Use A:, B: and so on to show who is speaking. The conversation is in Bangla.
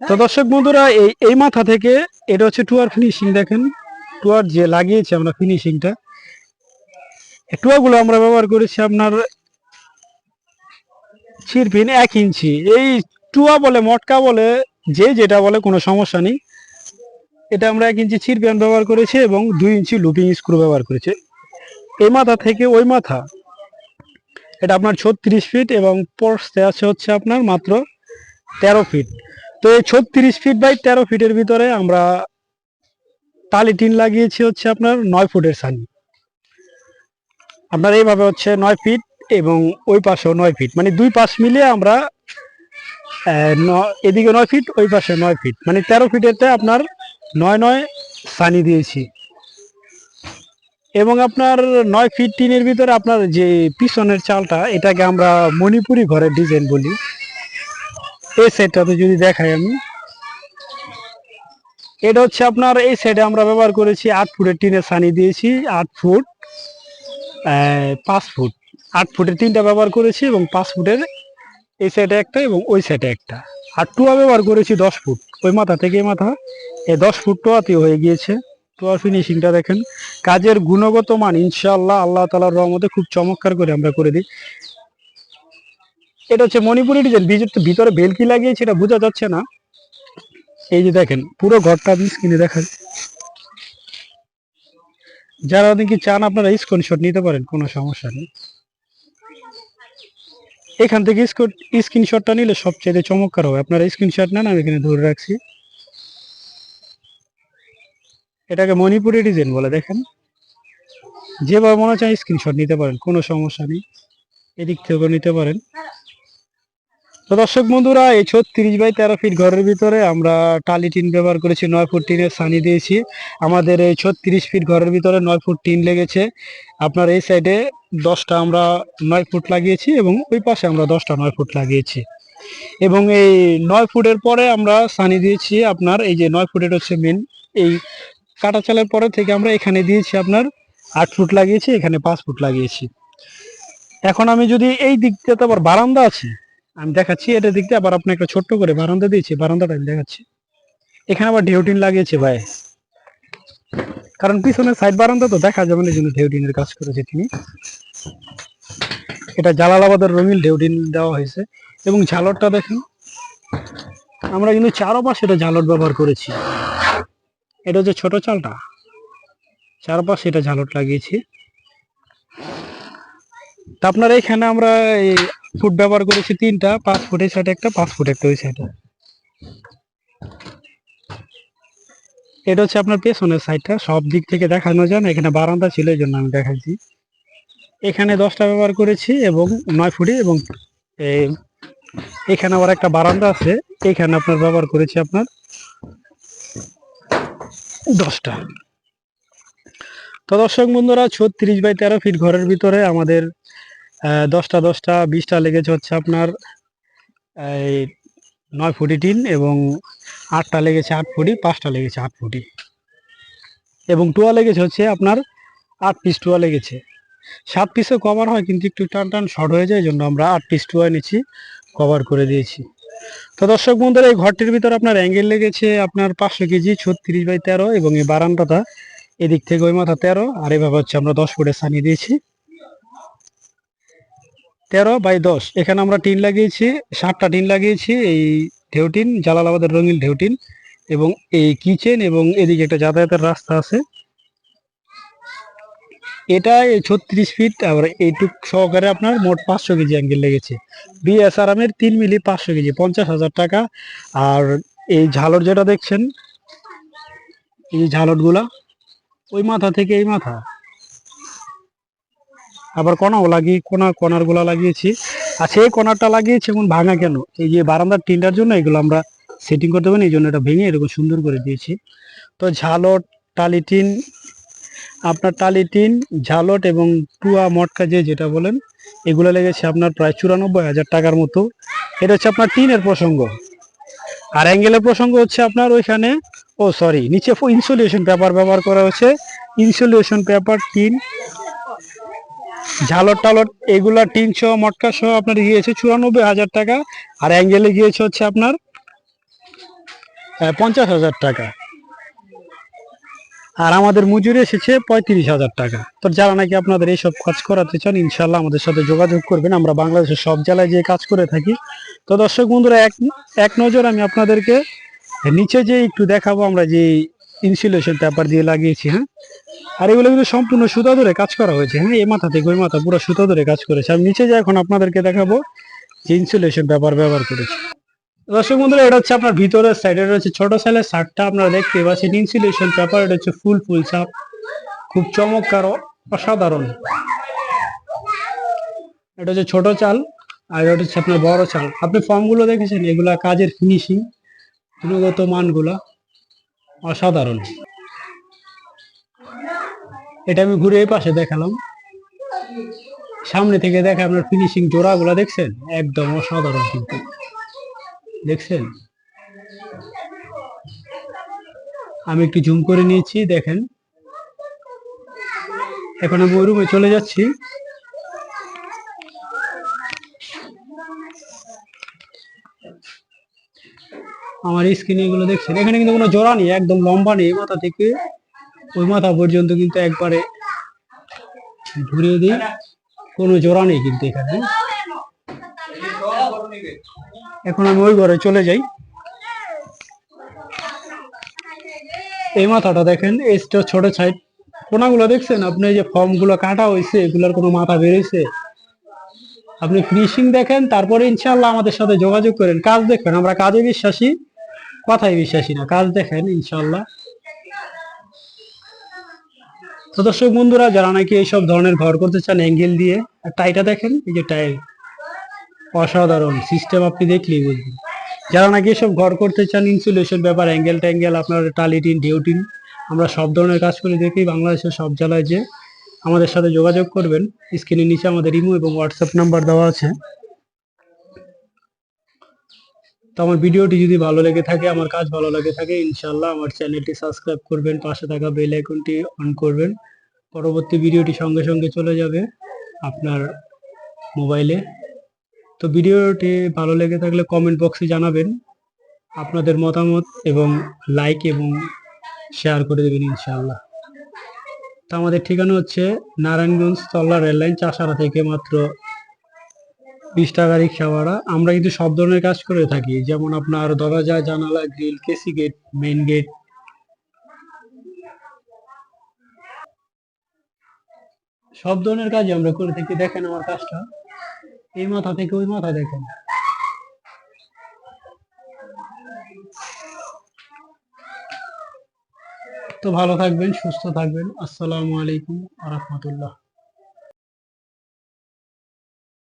A: তো দর্শক বন্ধুরা, এই এই মাথা থেকে এটা হচ্ছে টুয়ার ফিনিশিং দেখেন। টুয়ার যে লাগিয়েছি আমরা ফিনিশিংটা টুয়াগুলো আমরা ব্যবহার করেছি আপনার চিরপিন এক ইঞ্চি। এই টুয়া বলে, মটকা বলে, যে যেটা বলে, কোনো সমস্যা নেই। এটা আমরা এক ইঞ্চি চিরপিন ব্যবহার করেছি এবং দুই ইঞ্চি লুপিং স্ক্রু ব্যবহার করেছি। এই মাথা থেকে ওই মাথা, এটা আপনার ছত্রিশ ফিট এবং পড়তে আছে হচ্ছে আপনার মাত্র তেরো ফিট তো এই ছত্রিশ ফিট বাই তেরো ফিটের ভিতরে আমরা টালি টিন লাগিয়েছি হচ্ছে আপনার নয় ফুটের সানি আপনার এইভাবে হচ্ছে নয় ফিট এবং ওই পাশেও নয় ফিট মানে দুই পাশ মিলিয়ে আমরা এদিকে নয় ফিট ওই পাশে নয় ফিট মানে তেরো ফিটেতে আপনার নয় নয় সানি দিয়েছি। এবং আপনার নয় ফিট টিনের ভিতরে আপনার যে পিছনের চালটা, এটাকে আমরা মণিপুরি ঘরের ডিজাইন বলি। এই সাইডটাতে যদি দেখাই আমি, এটা হচ্ছে আপনার এই সাইডে আমরা ব্যবহার করেছি আট ফুটের টিনের সানি দিয়েছি, আট ফুট পাঁচ ফুট। আট ফুটের তিনটা ব্যবহার করেছি এবং পাঁচ ফুটের এই সাইডে একটা এবং ওই সাইডে একটা। আর টুয়া ব্যবহার করেছি দশ ফুট। ওই মাথা থেকে এই মাথা, এই দশ ফুট টোয়াতে হয়ে গিয়েছে। টোয়ার ফিনিশিংটা দেখেন। কাজের গুণগত মান ইনশাআল্লাহ, আল্লাহ তালার রহমতে খুব চমৎকার করে আমরা করে দিই। এটা হচ্ছে মণিপুরি ডিজাইন বীজের ভিতরে বেলকি লাগিয়েছে, এটা বোঝা যাচ্ছে না। এই যে দেখেন, পুরো ঘরটা আপনি স্ক্রিনে দেখেন। যারা নাকি চান আপনারা স্ক্রিনশট নিতে পারেন, কোনো সমস্যা নেই। এখান থেকে স্ক্রিনশটটা নিলে সবচেয়ে চমৎকার হবে। আপনারা স্ক্রিনশট নেন, আমি এখানে ধরে রাখছি। এটাকে মণিপুরি ডিজাইন বলে, দেখেন। যেভাবে মনে চায় স্ক্রিনশট নিতে পারেন, কোনো সমস্যা নেই। এদিক থেকেও নিতে পারেন। তো দর্শক বন্ধুরা, এই ছত্রিশ বাই তেরো ফিট ঘরের ভিতরে আমরা টালি টিন ব্যবহার করেছি, নয় ফুট টিনের সানি দিয়েছি। আমাদের এই ছত্রিশ ফিট ঘরের ভিতরে নয় ফুট টিন লেগেছে। আপনার এই সাইডে দশটা আমরা নয় ফুট লাগিয়েছি এবং ওই পাশে আমরা দশটা নয় ফুট লাগিয়েছি। এবং এই নয় ফুটের পরে আমরা সানি দিয়েছি আপনার, এই যে নয় ফুটের হচ্ছে মেন এই কাটা চালের পরে থেকে আমরা এখানে দিয়েছি আপনার আট ফুট লাগিয়েছি, এখানে পাঁচ ফুট লাগিয়েছি। এখন আমি যদি এই দিক দিয়ে তো আবার বারান্দা আছে আমি দেখাচ্ছি, এটা দিক দিয়ে আবার আপনাকে একটা ছোট্ট করে বারান্দা দিয়েছি, বারান্দাটা আমি দেখাচ্ছি। এখানে আবার ঢেউটিন লাগিয়েছে ভাই। কারণ পিছনের সাইড বারান্দা তো দেখা যাবে না জন্য ঢেউটিনের কাজ করেছে তিনি। এটা জালালাবাদের রঙিন ঢেউটিন দেওয়া হয়েছে। এবং ঝালরটা দেখেন, আমরা কিন্তু চারপাশে এটা ঝালট ব্যবহার করেছি। এটা হচ্ছে ছোট চালটা। চারপাশে এটা ঝালট লাগিয়েছি। তা আপনার এখানে আমরা এই ফুট ব্যবহার করেছি তিনটা, পাঁচ ফুটের সাইডে একটা, পাঁচ ফুট একটা ওই সাইডে এটা হচ্ছে আপনার পেছনের সাইডটা সব দিক থেকে দেখানো যায় এখানে বারান্দা ছিল এই জন্য আমি দেখাচ্ছি এখানে দশটা ব্যবহার করেছি এবং নয় ফুটে এবং এখানে আবার একটা বারান্দা আছে, এখানে আপনার ব্যবহার করেছি আপনার দশটা। তো দর্শক বন্ধুরা, ছত্রিশ বাই তেরো ফিট ঘরের ভিতরে আমাদের দশটা দশটা, বিশটা লেগেছে হচ্ছে আপনার, এই নয় ফুটি টিন এবং আটটা লেগেছে আট ফুটি, পাঁচটা লেগেছে আট ফুটি। এবং টুয়া লেগেছে হচ্ছে আপনার আট পিস টুয়া লেগেছে। সাত পিসে কভার হয় কিন্তু একটু টান টান শর্ট হয়ে যায় জন্য আমরা আট পিস টুয়া এনেছি কভার করে দিয়েছি। তো দর্শক বন্ধুরা, এই ঘরটির ভিতরে আপনার অ্যাঙ্গেল লেগেছে আপনার পাঁচশো কেজি, ছত্রিশ বাই তেরো এবং এই বারান্দাটা এদিক থেকে ওই মাথা তেরো, আর এভাবে হচ্ছে আমরা দশ ফুটে সানিয়ে দিয়েছি। তেরো বাই দশ। এখানে আমরা টিন লাগিয়েছি, সাতটা টিন লাগিয়েছি, এই ঢেউটিন জালালাবাদের রঙিন ঢেউটিন এবং এই কিচেন এবং এদিকে একটা যাতায়াতের রাস্তা আছে। এটা এই ছত্রিশ ফিট, আবার এইটুক সহকারে আপনার মোট পাঁচশো কেজি অ্যাঙ্গেল লেগেছে। বিএসআরামের তিন মিলি পাঁচশো কেজি, পঞ্চাশ হাজার টাকা। আর এই ঝালর যেটা দেখছেন, এই ঝালরগুলা, ওই মাথা থেকে এই মাথা। আবার কোনাও লাগিয়ে কোনা কোনারগুলা লাগিয়েছি। আর সেই কোনারটা লাগিয়েছি এমন ভাঙা কেন? এই যে বারান্দার টিনটার জন্য এগুলো আমরা সেটিং করতে পারি এই জন্য এটা ভেঙে এরকম সুন্দর করে দিয়েছি। তো ঝালট, টালি টিন, আপনার টালি টিন, ঝালট এবং টুয়া মটকা যে যেটা বলেন, এগুলো লেগেছে আপনার প্রায় চুরানব্বই হাজার টাকার মতো। এটা হচ্ছে আপনার টিনের প্রসঙ্গ। আর অ্যাঙ্গেলের প্রসঙ্গ হচ্ছে আপনার ওইখানে, ও সরি, নিচে ইনসুলেশন পেপার ব্যবহার করা হচ্ছে। ইনসুলেশন পেপার টিন ঝালট টালট এগুলা টিন সহ মটকা সহ আপনার গিয়েছে চুরানব্বই হাজার টাকা, আর অ্যাঙ্গেলে গিয়েছে হচ্ছে আপনার পঞ্চাশ হাজার টাকা। আর আমাদের মজুরি এসেছে পঁয়ত্রিশ হাজার টাকা। তো যারা নাকি আপনাদের এইসব কাজ করাতে চান ইনশাল্লাহ আমাদের সাথে যোগাযোগ করবেন। আমরা বাংলাদেশের সব জেলায় যে কাজ করে থাকি। তো দর্শক বন্ধুরা, এক এক নজর আমি আপনাদেরকে, নিচে যে একটু দেখাবো আমরা যে ইনসুলেশন পেপার দিয়ে লাগিয়েছি হ্যাঁ? আর এগুলো কিন্তু সম্পূর্ণ সুতা ধরে কাজ করা হয়েছে হ্যাঁ? এই মাথা থেকে ওই মাথা পুরো সুতা ধরে কাজ করেছে। আমি নিচে যাই এখন আপনাদেরকে দেখাবো যে ইনসুলেশন পেপার ব্যবহার করেছি। দর্শক বন্ধুরা, এটা হচ্ছে আপনার ভিতরের সাইড হচ্ছে ছোট সাইজের শার্টটা আপনারা দেখতে পাচ্ছেন ইনসুলেশন পেপার এটা হচ্ছে ফুল ফুল চাপ খুব চমৎকার অসাধারণ। এটা হচ্ছে ছোট চাল, আর এটা হচ্ছে আপনার বড় চাল। আপনি ফর্মগুলো দেখেছেন? এগুলা কাজের ফিনিশিং গুণগত মানগুলা। অসাধারণ। এটা আমি ঘুরে পাশে দেখালাম। সামনে থেকে দেখে আপনার ফিনিশিং জোড়াগুলা দেখছেন? একদম অসাধারণ কিন্তু। দেখছেন? আমি একটু জুম করে নিয়েছি, দেখেন। এখন আমি ওই রুমে চলে যাচ্ছি। আমার স্ক্রিনে এগুলো দেখছেন। এখানে কিন্তু কোনো জোড়া নেই, একদম লম্বা নেই মাথা থেকে। ওই মাথা পর্যন্ত কিন্তু একবারে ঘুরিয়ে দিই। কোনো জোড়া নেই কিন্তু এখানে। এখন আমি ওই ঘরে চলে যাই। এই মাথাটা দেখেন এসটা ছোট সাইড কোনাগুলো দেখছেন আপনি? যে ফর্মগুলো কাটা হয়েছে, এগুলোর কোনো মাথা বেরিয়েছে। আপনি ফিনিশিং দেখেন, তারপরে ইনশাল্লাহ আমাদের সাথে যোগাযোগ করেন। কাজ দেখবেন, আমরা কাজে বিশ্বাসী। কথায় বিশ্বাসী না। কাজ দেখেন ইনশাল্লাহ তো দর্শক বন্ধুরা, যারা নাকি এইসব ধরনের ঘর করতে চান, অ্যাঙ্গেল দিয়ে আর টাইটা দেখেন, এই যে টাই অসাধারণ, সিস্টেম আপনি দেখলেই বুঝবেন। যারা নাকি এসব ঘর করতে চান, ইনসুলেশন ব্যাপার, অ্যাঙ্গেল ট্যাঙ্গেল, আপনার টালিটিন ডিউটিন আমরা সব ধরনের কাজ করে দেখি। বাংলাদেশের সব জেলায় যে আমাদের সাথে যোগাযোগ করবেন, স্ক্রিনের নিচে আমাদের ইমো এবং হোয়াটসঅ্যাপ নাম্বার দেওয়া আছে। তো আমার ভিডিওটি যদি ভালো লেগে থাকে, আমার কাজ ভালো লেগে থাকে ইনশাল্লাহ আমার চ্যানেলটি সাবস্ক্রাইব করবেন, পাশে থাকা বেল আইকনটি অন করবেন। পরবর্তী ভিডিওটি সঙ্গে সঙ্গে চলে যাবে আপনার মোবাইলে তো ভিডিওটি ভালো লেগে থাকলে কমেন্ট বক্সে জানাবেন আপনাদের মতামত এবং লাইক এবং শেয়ার করে দেবেন ইনশাআল্লাহ। তো আমাদের ঠিকানা হচ্ছে নারায়ণগঞ্জ তল্লা রেললাইন, চাষারা থেকে মাত্র বিশ টাকা রিক্সা ভাড়া। আমরা কিন্তু সব ধরনের কাজ করে থাকি। যেমন আপনার দরজা, জানালা, গ্রিল, কেসি গেট, মেইন গেট। সব ধরনের কাজ আমরা করে থাকি। দেখেন আমার কাজটা। এই মাথা থেকে ওই মাথা দেখেন। তো ভালো থাকবেন, সুস্থ থাকবেন। আসসালামু আলাইকুম আ রহমতুল্লাহ।